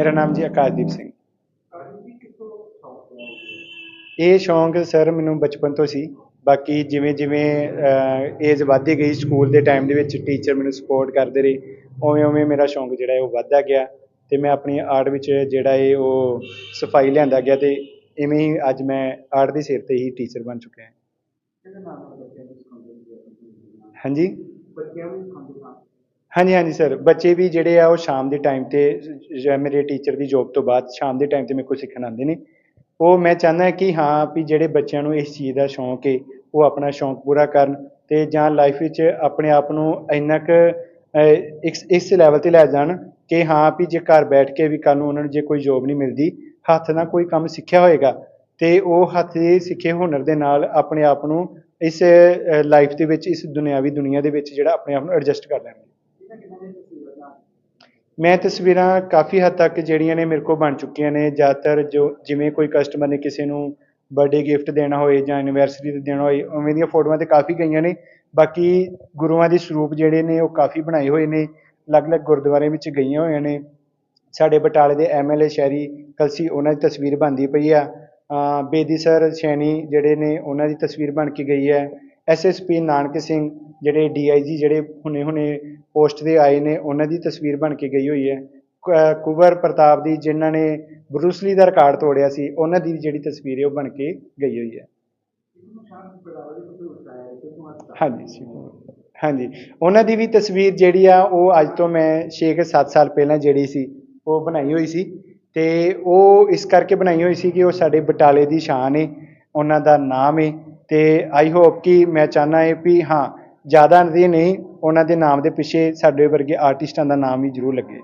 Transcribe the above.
ਮੇਰਾ ਨਾਮ ਜੀ ਆਕਾਸ਼ਦੀਪ ਸਿੰਘ। ਇਹ ਸ਼ੌਂਕ ਸਰ ਮੈਨੂੰ ਬਚਪਨ ਤੋਂ ਸੀ। ਬਾਕੀ ਜਿਵੇਂ ਜਿਵੇਂ ਏਜ ਵੱਧਦੀ ਗਈ ਸਕੂਲ ਦੇ ਟਾਈਮ ਦੇ ਵਿੱਚ ਟੀਚਰ ਮੈਨੂੰ ਸਪੋਰਟ ਕਰਦੇ ਰਹੇ ਉਵੇਂ ਉਵੇਂ ਮੇਰਾ ਸ਼ੌਂਕ ਜਿਹੜਾ ਹੈ ਉਹ ਵੱਧਦਾ ਗਿਆ ਤੇ ਮੈਂ ਆਪਣੀ ਆਰਟ ਵਿੱਚ ਜਿਹੜਾ ਹੈ ਉਹ ਸਫ਼ਾਈ ਲਿਆਂਦਾ ਗਿਆ ਤੇ ਇਵੇਂ ਹੀ ਅੱਜ ਮੈਂ ਆਰਟ ਦੇ ਸਿਰ ਤੇ ਹੀ ਟੀਚਰ ਬਣ ਚੁੱਕਿਆ ਹਾਂ। ਹਾਂਜੀ। ਹਾਂਜੀ ਹਾਂਜੀ ਸਰ। ਬੱਚੇ ਵੀ ਜਿਹੜੇ ਆ ਉਹ ਸ਼ਾਮ ਦੇ ਟਾਈਮ ਤੇ ਜ- ਮੇਰੇ ਟੀਚਰ ਦੀ ਜੋਬ ਤੋਂ ਬਾਅਦ ਸ਼ਾਮ ਦੇ ਟਾਈਮ ਤੇ ਮੇਰੇ ਕੋਲ ਸਿੱਖਣ ਆਉਂਦੇ ਨੇ। ਉਹ ਮੈਂ ਚਾਹੁੰਦਾ ਕਿ ਹਾਂ ਵੀ ਜਿਹੜੇ ਬੱਚਿਆਂ ਨੂੰ ਇਸ ਚੀਜ਼ ਦਾ ਸ਼ੌਂਕ ਏ ਉਹ ਆਪਣਾ ਸ਼ੌਂਕ ਪੂਰਾ ਕਰਨ ਤੇ ਜਾਂ ਲਾਈਫ ਵਿੱਚ ਆਪਣੇ ਆਪ ਨੂੰ ਇੰਨਾ ਕੁ ਅਹ, ਇਸ ਇਸ ਲੈਵਲ ਤੇ ਲੈ ਜਾਣ ਕਿ ਹਾਂ ਵੀ ਜੇ ਘਰ ਬੈਠ ਕੇ ਵੀ ਕੱਲ੍ਹ ਨੂੰ ਉਹਨਾਂ ਨੂੰ ਜੇ ਕੋਈ ਜੋਬ ਨਹੀਂ ਮਿਲਦੀ ਹੱਥ ਨਾਲ ਕੋਈ ਕੰਮ ਸਿੱਖਿਆ ਹੋਏਗਾ ਤੇ ਉਹ ਹੱਥ ਦੇ ਸਿੱਖੇ ਹੁਨਰ ਦੇ ਨਾਲ ਆਪਣੇ ਆਪ ਨੂੰ ਇਸ ਲਾਈਫ ਦੇ ਵਿੱਚ ਇਸ ਦੁਨਿਆਵੀ ਦੁਨੀਆ ਦੇ ਵਿੱਚ ਜਿਹੜਾ ਆਪਣੇ ਆਪ ਨੂੰ ਐਡਜਸਟ ਕਰ ਲੈਣਗੇ। ਮੈਂ ਤਸਵੀਰਾਂ ਕਾਫੀ ਹੱਦ ਤੱਕ ਜਿਹੜੀਆਂ ਨੇ ਮੇਰੇ ਕੋਲ ਬਣ ਚੁੱਕੀਆਂ ਨੇ, ਜ਼ਿਆਦਾਤਰ ਜੋ ਜਿਵੇਂ ਕੋਈ ਕਸਟਮਰ ਨੇ ਕਿਸੇ ਨੂੰ ਬਰਥਡੇ ਗਿਫਟ ਦੇਣਾ ਹੋਏ ਜਾਂ ਐਨੀਵਰਸਰੀ ਤੇ ਦੇਣਾ ਹੋਏ, ਉਵੇਂ ਦੀਆਂ ਫੋਟੋਆਂ ਤੇ ਕਾਫੀ ਗਈਆਂ ਨੇ। ਬਾਕੀ ਗੁਰੂਆਂ ਦੇ ਸਰੂਪ ਜਿਹੜੇ ਨੇ ਉਹ ਕਾਫੀ ਬਣਾਏ ਹੋਏ ਨੇ, ਅਲੱਗ-ਅਲੱਗ ਗੁਰਦੁਆਰੇ ਵਿੱਚ ਗਈਆਂ ਹੋਈਆਂ ਨੇ। ਸਾਡੇ ਬਟਾਲੇ ਦੇ ਐਮਐਲਏ ਸ਼ਹਿਰੀ ਕਲਸੀ ਉਹਨਾਂ ਦੀ ਤਸਵੀਰ ਬਣਦੀ ਪਈ ਆ। ਅਹ ਬੇਦੀ ਸਰ, ਸੈਣੀ ਜਿਹੜੇ ਨੇ ਉਹਨਾਂ ਦੀ ਤਸਵੀਰ ਬਣ ਕੇ ਗਈ ਹੈ। ਐਸਐਸਪੀ ਨਾਨਕ ਸਿੰਘ ਜਿਹੜੇ ਡੀਆਈਜੀ ਜਿਹੜੇ ਹੁਣੇ-ਹੁਣੇ ਪੋਸਟ ਤੇ ਆਏ ਨੇ, ਉਹਨਾਂ ਦੀ ਤਸਵੀਰ ਬਣ ਕੇ ਗਈ ਹੋਈ ਹੈ। ਕ- ਕੁੰਵਰ ਪ੍ਰਤਾਪ ਦੀ ਜਿਨ੍ਹਾਂ ਨੇ ਬਰੂਸਲੀ ਦਾ ਰਿਕਾਰਡ ਤੋੜਿਆ ਸੀ, ਉਹਨਾਂ ਦੀ ਵੀ ਜਿਹੜੀ ਤਸਵੀਰ ਹੈ ਉਹ ਬਣ ਕੇ ਗਈ ਹੋਈ ਹੈ। ਹਾਂਜੀ, ਜੀ। ਹਾਂਜੀ। ਉਹਨਾਂ ਦੀ ਵੀ ਤਸਵੀਰ ਜਿਹੜੀ ਆ, ਉਹ ਅੱਜ ਤੋਂ ਮੈਂ 6-7 ਸਾਲ ਪਹਿਲਾਂ ਜਿਹੜੀ ਸੀ, ਉਹ ਬਣਾਈ ਹੋਈ ਸੀ। ਤੇ ਉਹ ਇਸ ਕਰਕੇ ਬਣਾਈ ਹੋਈ ਸੀ ਕਿ ਉਹ ਸਾਡੇ ਬਟਾਲੇ ਦੀ ਸ਼ਾਨ ਹੈ ਉਹਨਾਂ ਦਾ ਨਾਮ ਹੈ ਤੇ ਆਈ ਹੋਪ ਕਿ ਮੈਂ ਚਾਹਨਾ ਹੈ ਵੀ ਹਾਂ, ਜ਼ਿਆਦਾ ਨਹੀਂ, ਉਹਨਾਂ ਦੇ ਨਾਮ ਦੇ ਪਿੱਛੇ ਸਾਡੇ ਵਰਗੇ ਆਰਟਿਸਟਾਂ ਦਾ ਨਾਮ ਵੀ ਜ਼ਰੂਰ ਲੱਗੇ।